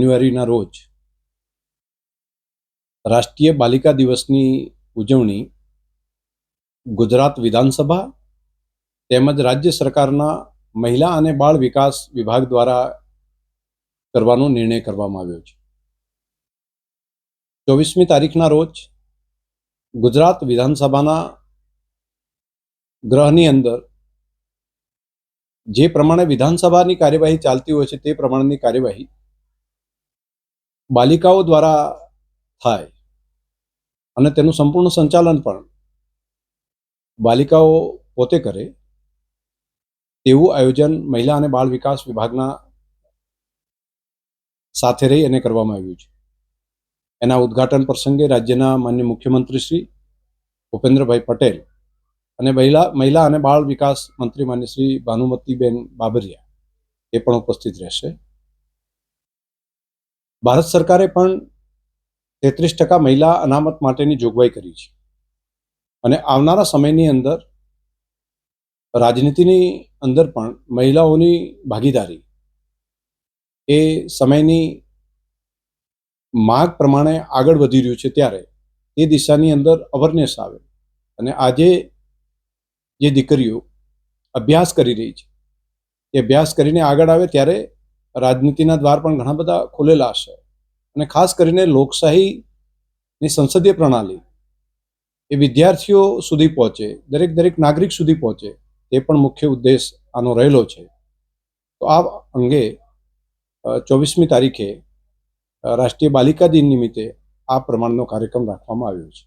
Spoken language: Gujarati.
જાન્યુઆરીના રોજ રાષ્ટ્રીય બાલિકા દિવસની ઉજવણી ગુજરાત વિધાનસભા તેમજ રાજ્ય સરકારના મહિલા અને બાળ વિકાસ વિભાગ દ્વારા કરવાનો નિર્ણય કરવામાં આવ્યો છે. ચોવીસમી તારીખના રોજ ગુજરાત વિધાનસભાના ગ્રહની અંદર જે પ્રમાણે વિધાનસભાની કાર્યવાહી ચાલતી હોય છે તે પ્રમાણેની કાર્યવાહી બાલિકાઓ દ્વારા થાય અને તેનું સંપૂર્ણ સંચાલન પણ બાલિકાઓ પોતે કરે, તેવું આયોજન મહિલા અને બાળ વિકાસ વિભાગના સાથે રહી અને કરવામાં આવ્યું છે. એના ઉદ્ઘાટન પ્રસંગે રાજ્યના માન્ય મુખ્યમંત્રી શ્રી ભૂપેન્દ્રભાઈ પટેલ અને મહિલા મહિલા અને બાળ વિકાસ મંત્રી માન્ય શ્રી ભાનુમતીબેન બાબરિયા એ પણ ઉપસ્થિત રહેશે. ભારત સરકારે પણ તેત્રીસ ટકા મહિલા અનામત માટેની જોગવાઈ કરી છે. અને આવનારા સમયની અંદર રાજનીતિની અંદર પણ મહિલાઓની ભાગીદારી એ સમયની માગ પ્રમાણે આગળ વધી રહ્યું છે ત્યારે એ દિશાની અંદર અવરનેસ આવે. અને આજે જે દીકરીઓ અભ્યાસ કરી રહી છે, એ અભ્યાસ કરીને આગળ આવે ત્યારે રાજનીતિના દ્વાર પણ ઘણા બધા ખુલેલા હશે. અને ખાસ કરીને લોકશાહીની સંસદીય પ્રણાલી. એ વિદ્યાર્થીઓ સુધી પહોંચે, દરેક દરેક નાગરિક સુધી પહોંચે, તે પણ મુખ્ય ઉદ્દેશ આનો રહેલો છે. તો આ અંગે ચોવીસમી તારીખે રાષ્ટ્રીય બાલિકા દિન નિમિત્તે આ પ્રમાણનો કાર્યક્રમ રાખવામાં આવ્યો છે.